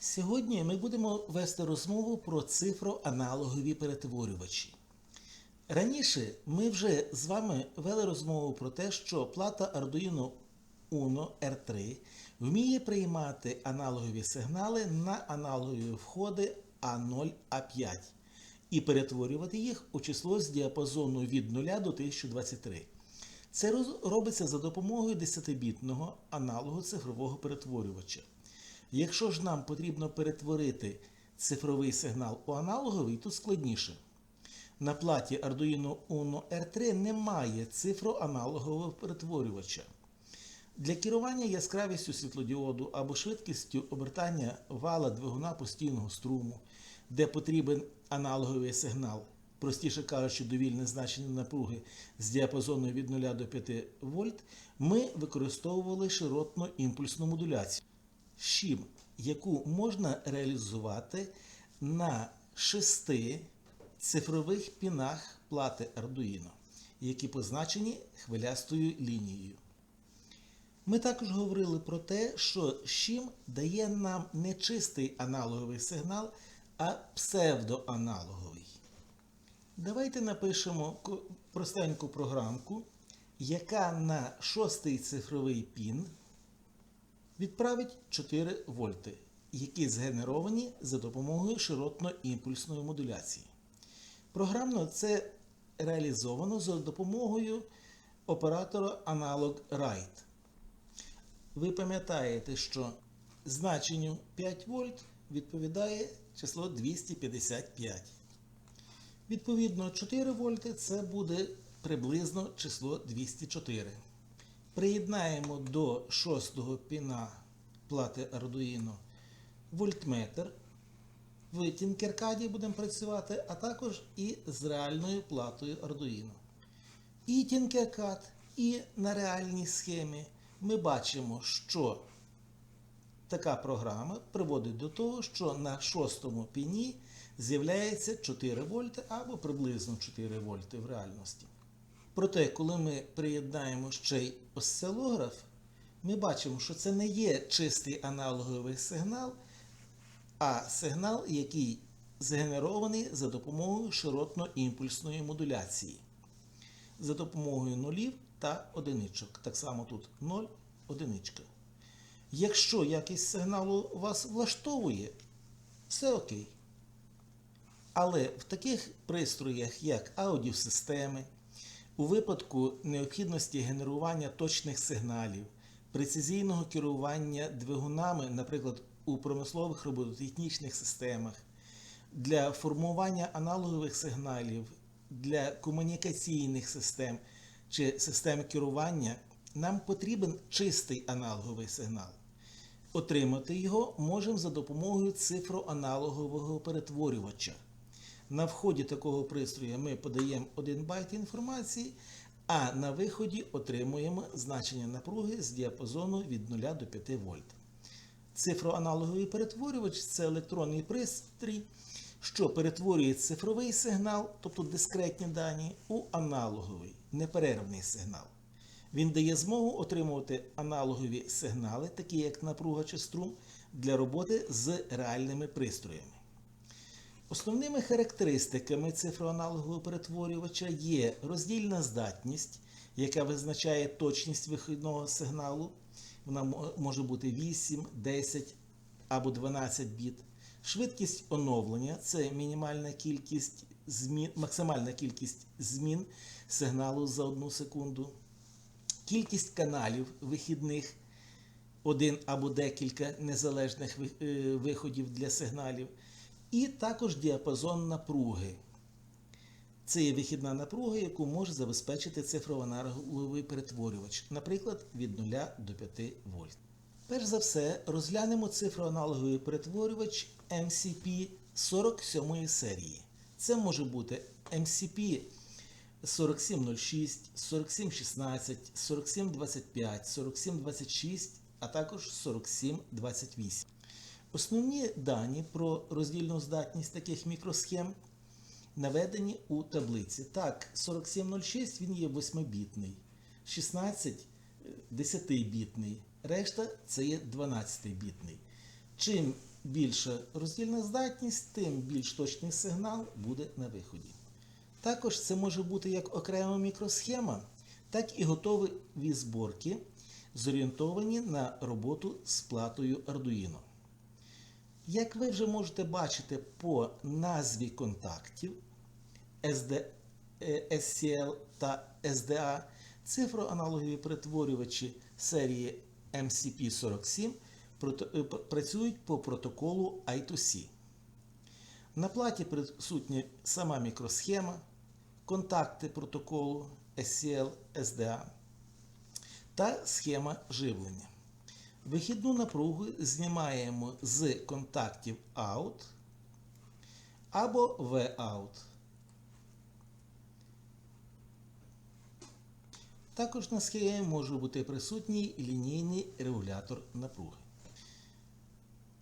Сьогодні ми будемо вести розмову про цифроаналогові перетворювачі. Раніше ми вже з вами вели розмову про те, що плата Arduino Uno R3 вміє приймати аналогові сигнали на аналогові входи A0 A5 і перетворювати їх у число з діапазону від 0 до 1023. Це робиться за допомогою 10-бітного аналогу цифрового перетворювача. Якщо ж нам потрібно перетворити цифровий сигнал у аналоговий, то складніше. На платі Arduino Uno R3 немає цифроаналогового перетворювача. Для керування яскравістю світлодіоду або швидкістю обертання вала двигуна постійного струму, де потрібен аналоговий сигнал, простіше кажучи, довільне значення напруги з діапазону від 0 до 5 вольт, ми використовували широтно імпульсну модуляцію. ЩІМ, яку можна реалізувати на шести цифрових пінах плати Arduino, які позначені хвилястою лінією. Ми також говорили про те, що ЩІМ дає нам не чистий аналоговий сигнал, а псевдоаналоговий. Давайте напишемо простеньку програмку, яка на шостий цифровий пін відправить 4 вольти, які згенеровані за допомогою широтно-імпульсної модуляції. Програмно це реалізовано за допомогою оператора Analog Write. Ви пам'ятаєте, що значенню 5 вольт відповідає число 255. Відповідно, 4 вольти це буде приблизно число 204. Приєднаємо до шостого піна плати Arduino вольтметр. В Tinkercad будемо працювати, а також і з реальною платою Arduino. І Tinkercad, і на реальній схемі ми бачимо, що така програма приводить до того, що на шостому піні з'являється 4 вольти або приблизно 4 вольти в реальності. Проте, коли ми приєднаємо ще й осцилограф, ми бачимо, що це не є чистий аналоговий сигнал, а сигнал, який згенерований за допомогою широтно-імпульсної модуляції, за допомогою нулів та одиничок. Так само тут 0, одиничка. Якщо якість сигналу вас влаштовує, все окей. Але в таких пристроях, як аудіосистеми, у випадку необхідності генерування точних сигналів, прецизійного керування двигунами, наприклад, у промислових робототехнічних системах, для формування аналогових сигналів, для комунікаційних систем чи систем керування, нам потрібен чистий аналоговий сигнал. Отримати його можемо за допомогою цифроаналогового перетворювача. На вході такого пристрою ми подаємо 1 байт інформації, а на виході отримуємо значення напруги з діапазону від 0 до 5 вольт. Цифроаналоговий перетворювач це електронний пристрій, що перетворює цифровий сигнал, тобто дискретні дані, у аналоговий, неперервний сигнал. Він дає змогу отримувати аналогові сигнали, такі як напруга чи струм, для роботи з реальними пристроями. Основними характеристиками цифроаналогового перетворювача є роздільна здатність, яка визначає точність вихідного сигналу. Вона може бути 8, 10 або 12 біт. Швидкість оновлення це мінімальна кількість змін, максимальна кількість змін сигналу за одну секунду. Кількість каналів вихідних один або декілька незалежних е, виходів для сигналів, і також діапазон напруги. Це є вихідна напруга, яку може забезпечити цифроаналоговий перетворювач, наприклад, від 0 до 5 вольт. Перш за все, розглянемо цифроаналоговий перетворювач MCP 47 серії. Це може бути MCP 4706, 4716, 4725, 4726, а також 4728. Основні дані про роздільну здатність таких мікросхем наведені у таблиці. Так, 4706 він є 8-бітний, 16 10-бітний, решта це є 12-бітний. Чим більша роздільна здатність, тим більш точний сигнал буде на виході. Також це може бути як окрема мікросхема, так і готові зборки, зорієнтовані на роботу з платою Arduino. Як ви вже можете бачити по назві контактів SD, е, SCL та SDA, цифроаналогові перетворювачі серії MCP47 прото- е, працюють по протоколу I2C. На платі присутня сама мікросхема, контакти протоколу SCL SDA та схема живлення. Вихідну напругу знімаємо з контактів OUT або VOUT. Також на схемі може бути присутній лінійний регулятор напруги.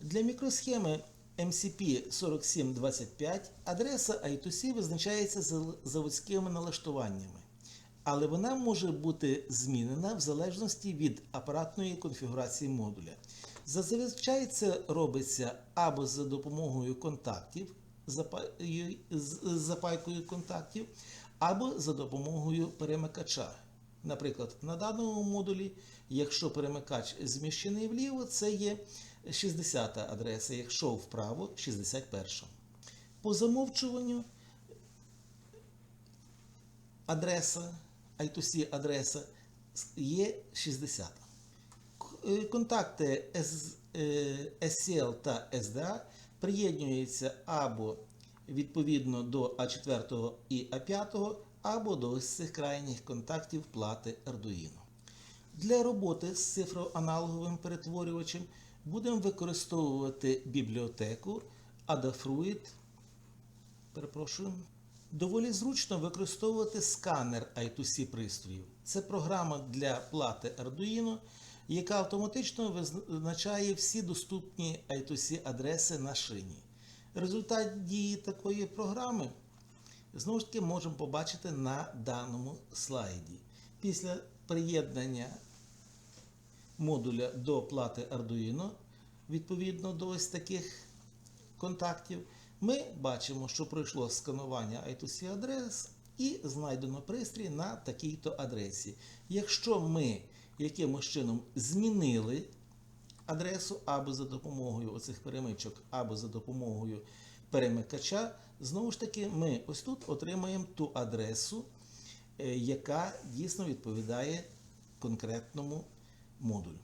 Для мікросхеми MCP4725 адреса I2C визначається заводськими налаштуваннями, але вона може бути змінена в залежності від апаратної конфігурації модуля. Зазвичай це робиться або за допомогою контактів, запайкою контактів, або за допомогою перемикача. Наприклад, на даному модулі, якщо перемикач зміщений вліво, це є 60 адреса, якщо вправо 61. По замовчуванню адреса, I2C адреса є 60. Е, Контакти е, SCL та SDA приєднуються або відповідно до А4 і А5, або до ось цих крайніх контактів плати Arduino. Для роботи з цифроаналоговим перетворювачем будемо використовувати бібліотеку Adafruit. Перепрошую. Доволі зручно використовувати сканер I2C пристроїв. Це програма для плати Arduino, яка автоматично визначає всі доступні I2C адреси на шині. Результат дії такої програми знову ж таки можемо побачити на даному слайді. Після приєднання модуля до плати Arduino, відповідно до ось таких контактів, ми бачимо, що пройшло сканування I2C адрес і знайдено пристрій на такій-то адресі. Якщо ми якимось чином змінили адресу або за допомогою оцих перемичок, або за допомогою перемикача, знову ж таки, ми ось тут отримаємо ту адресу, е, яка дійсно відповідає конкретному модулю.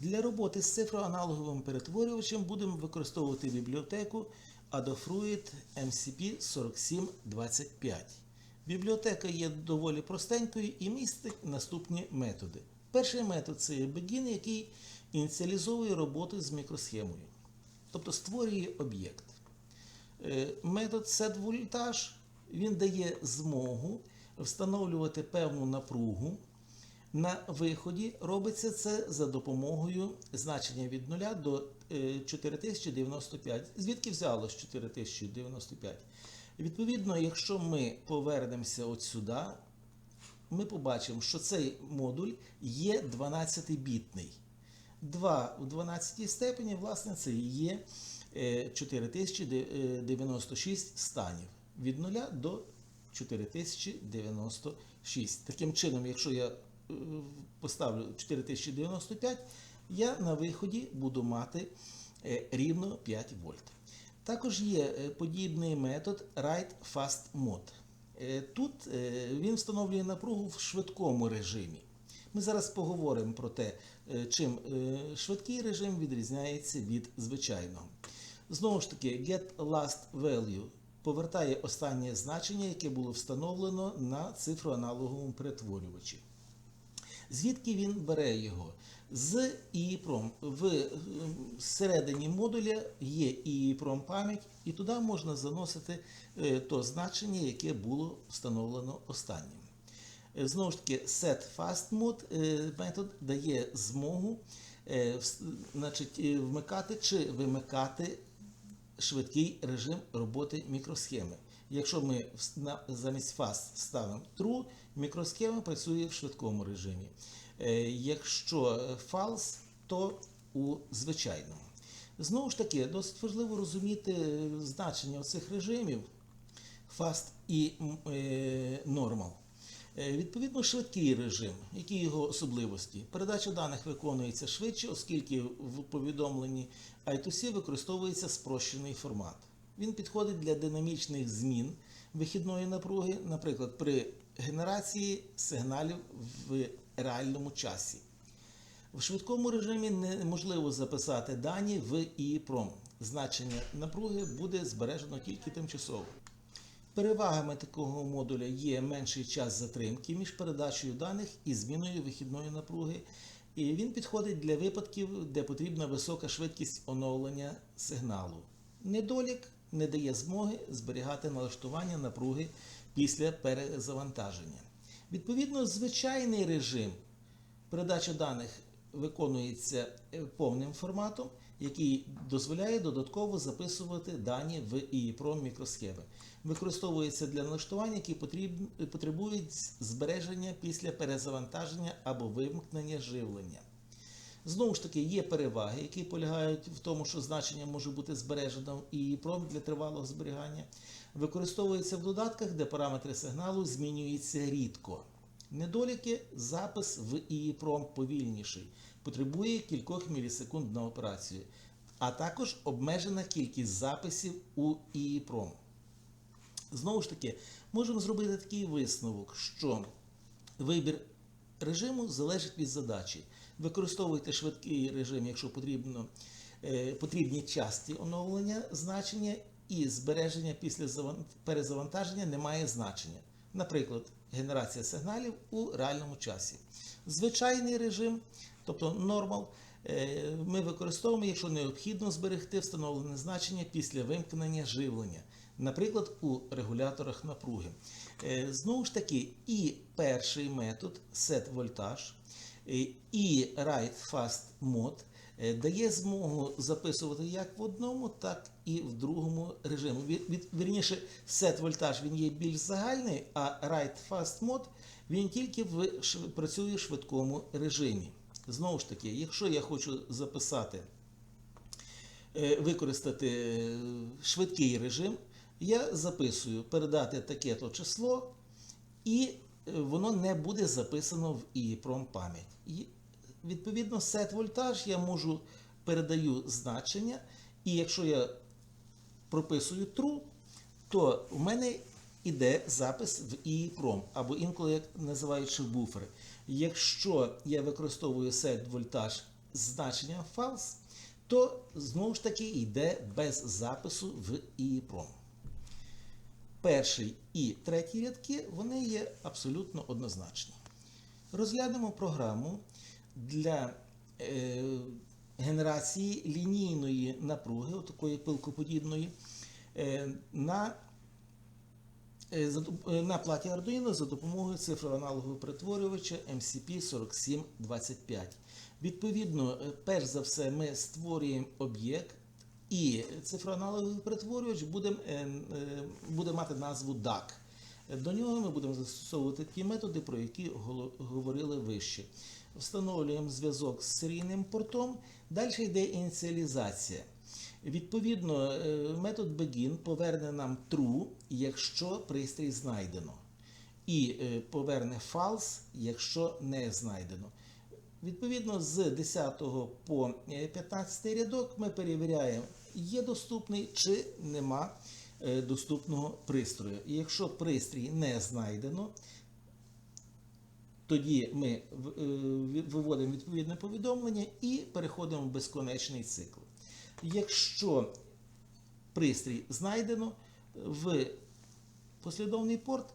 Для роботи з цифроаналоговим перетворювачем будемо використовувати бібліотеку Adafruit MCP4725. Бібліотека є доволі простенькою і містить наступні методи. Перший метод це begin, який ініціалізовує роботу з мікросхемою, тобто створює об'єкт. Е, Метод setVoltage він дає змогу встановлювати певну напругу. На виході робиться це за допомогою значення від 0 до 4095. Звідки взялось 4095? Відповідно, якщо ми повернемося от сюди, ми побачимо, що цей модуль є 12-бітний. 2 в 12 степені, власне, це і є е, 4096 станів від 0 до 4096. Таким чином, якщо я е, поставлю 4095, я на виході буду мати е, рівно 5 вольт. Також є е, подібний метод Write Fast Mode. Е, Тут він встановлює напругу в швидкому режимі. Ми зараз поговоримо про те, чим швидкий режим відрізняється від звичайного. Знову ж таки, get last value повертає останнє значення, яке було встановлено на цифроаналоговому перетворювачі. Звідки він бере його? З EEPROM. В е, середині модуля є EEPROM пам'ять, і туди можна заносити е, то значення, яке було встановлено останнім. Е, Знову ж таки, set fast е, метод дає змогу значить, вмикати чи вимикати швидкий режим роботи мікросхеми. Якщо ми замість fast ставимо true, мікросхема працює в швидкому режимі. Е, Якщо е, false, то у звичайному. Знову ж таки, досить важливо розуміти значення цих режимів Fast і е. Е, Відповідно, швидкий режим, які його особливості? Передача даних виконується швидше, оскільки в повідомленні I2C використовується спрощений формат. Він підходить для динамічних змін вихідної напруги, наприклад, при генерації сигналів в реальному часі. В швидкому режимі неможливо записати дані в EEPROM. Значення напруги буде збережено тільки тимчасово. Перевагами такого модуля є менший час затримки між передачею даних і зміною вихідної напруги. І він підходить для випадків, де потрібна висока швидкість оновлення сигналу. Недолік не дає змоги зберігати налаштування напруги після перезавантаження. Відповідно, звичайний режим передачі даних виконується е, повним форматом, який дозволяє додатково записувати дані в EEPROM мікросхеми. Використовується для налаштування, які потребують збереження після перезавантаження або вимкнення живлення. Знову ж таки, є переваги, які полягають в тому, що значення може бути збережено в EEPROM для тривалого зберігання. Використовується в додатках, де параметри сигналу змінюються рідко. Недоліки запис в EEPROM повільніший, потребує кількох мілісекунд на операцію, а також обмежена кількість записів у EEPROM. Знову ж таки, можемо зробити такий висновок, що вибір режиму залежить від задачі. Використовуйте швидкий режим, якщо потрібно, е, потрібні часті оновлення значення і збереження після перезавантаження не має значення. Наприклад, генерація сигналів у реальному часі. Звичайний режим, тобто нормал, е, ми використовуємо, якщо необхідно зберегти встановлене значення після вимкнення живлення, наприклад, у регуляторах напруги. Е, Знову ж таки, і перший метод voltage, е, і write fast mode е, дає змогу записувати як в одному, так і в другому від, вірніше, set voltage він є більш загальний, а write fast mode він тільки в, працює в швидкому режимі. Знову ж таки, якщо я хочу записати е, використати е, швидкий режим, я записую передати таке-то число, і е, воно не буде записано в EEPROM пам'ять. І, відповідно, set voltage я можу передаю значення, і якщо я прописую true, то в мене йде запис в EEPROM, або інколи як називаючи буфери. Якщо я використовую set voltage з значенням false, то знову ж таки йде без запису в EEPROM. Перший і третій рядки вони є абсолютно однозначні. Розглянемо програму для е, генерації лінійної напруги, такої пилкоподібної, е, на е, е, на платі Arduino за допомогою цифроаналогового перетворювача MCP4725. Відповідно, е, перш за все, ми створюємо об'єкт, і цифроаналоговий перетворювач буде, е, е, буде мати назву DAC. До нього ми будемо застосовувати ті методи, про які говорили вище. Встановлюємо зв'язок з серійним портом, далі йде ініціалізація. Відповідно, е, метод begin поверне нам true, якщо пристрій знайдено, і е, поверне false, якщо не знайдено. Відповідно, з 10 по е, 15 рядок ми перевіряємо, є доступний чи нема е, доступного пристрою. І якщо пристрій не знайдено, тоді ми е, виводимо відповідне повідомлення і переходимо в безконечний цикл. Якщо пристрій знайдено, в послідовний порт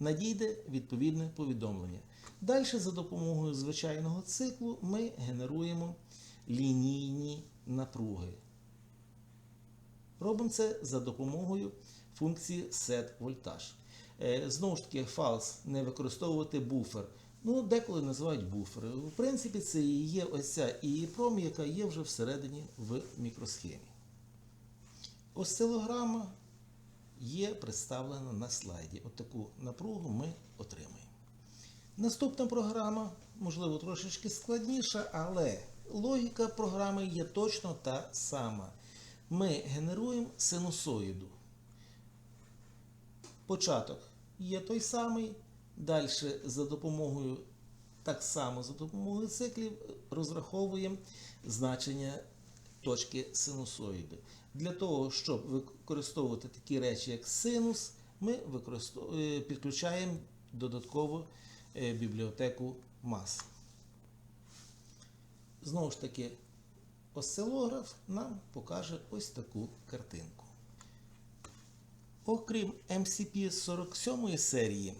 надійде відповідне повідомлення. Далі за допомогою звичайного циклу ми генеруємо лінійні напруги. Робимо це за допомогою функції setVoltage. Е, Знову ж таки, false не використовувати буфер. Ну, деколи називають буфери. В принципі, це і є ось ця EEPROM, яка є вже всередині в мікросхемі. Осцилограма є представлена на слайді. От напругу ми отримаємо. Наступна програма, можливо, трошечки складніша, але Логіка програми є точно та сама. Ми генеруємо синусоїду. Початок є той самий. Далі за допомогою, так само за допомогою циклів розраховуємо значення точки синусоїди. Для того, щоб використовувати такі речі, як синус, ми е, підключаємо додатково бібліотеку мас. Знову ж таки, осцилограф нам покаже ось таку картинку. Окрім MCP 47 серії,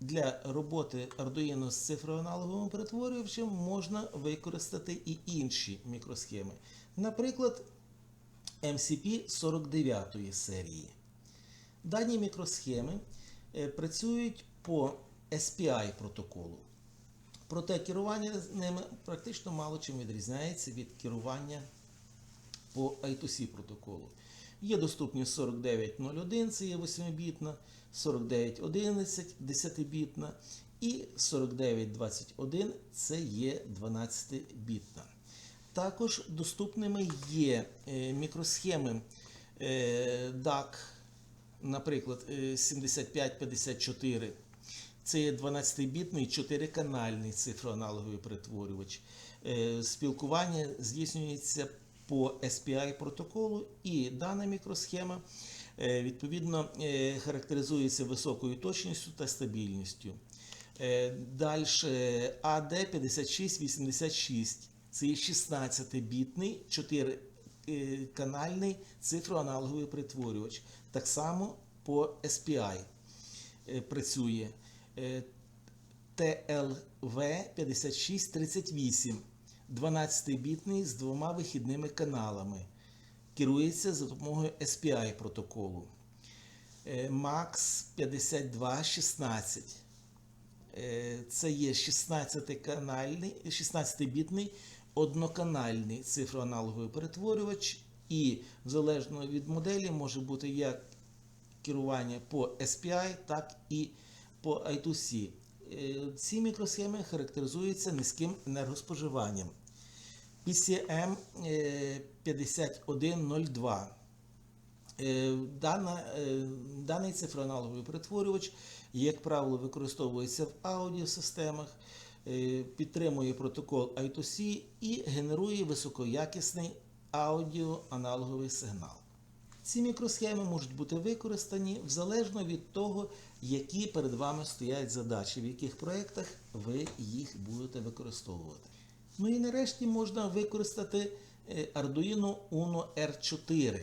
для роботи Arduino з цифроаналоговим перетворювачем можна використати і інші мікросхеми. Наприклад, MCP 49 серії. Дані мікросхеми е, працюють по SPI протоколу. Проте керування з ними практично мало чим відрізняється від керування по I2C протоколу. Є доступні 4901, це є 8-бітна, 4911 10-бітна і 4921 це є 12-бітна. Також доступними є е, мікросхеми е, DAC, наприклад, е, 7554. Це є 12-бітний 4-канальний цифроаналоговий перетворювач. Е, Спілкування здійснюється по SPI протоколу, і дана мікросхема е, відповідно е, характеризується високою точністю та стабільністю. Далі AD5686. Це є 16-бітний 4-канальний цифроаналоговий перетворювач. Так само по SPI працює. Е, TLV 5638, 12-бітний з двома вихідними каналами. Керується за допомогою SPI протоколу. Е, MAX 5216. Е, Це є 16-канальний, 16-бітний одноканальний цифроаналоговий перетворювач, і залежно від моделі може бути як керування по SPI, так і по I2C. Е, Ці мікросхеми характеризуються низьким енергоспоживанням. PCM е, 5102. Е, Дана, е, даний цифроаналоговий перетворювач, як правило, використовується в аудіосистемах, підтримує протокол I2C і генерує високоякісний аудіоаналоговий сигнал. Ці мікросхеми можуть бути використані залежно від того, які перед вами стоять задачі, в яких проєктах ви їх будете використовувати. Ну і нарешті можна використати е, Arduino Uno R4.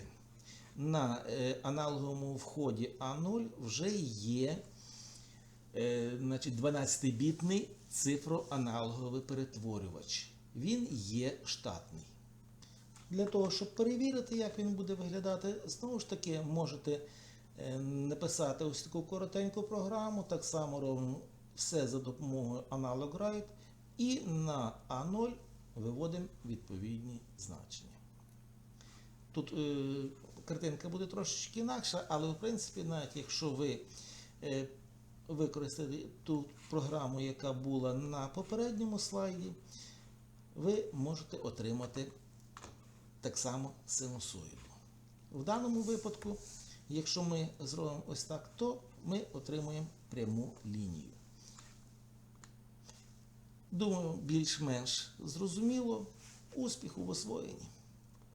На е, аналоговому вході А0 вже є е, значить, 12-бітний цифроаналоговий перетворювач. Він є штатний. Для того, щоб перевірити, як він буде виглядати, знову ж таки можете е, написати ось таку коротеньку програму. Так само робимо все за допомогою AnalogWrite і на А0 виводимо відповідні значення. Тут е, картинка буде трошечки інакша, але в принципі, навіть якщо ви е, використаєте ту програму, яка була на попередньому слайді, ви можете отримати так само синусоїдно. В даному випадку, якщо ми зробимо ось так, то ми отримуємо пряму лінію. Думаю, більш-менш зрозуміло. Успіху в освоєнні.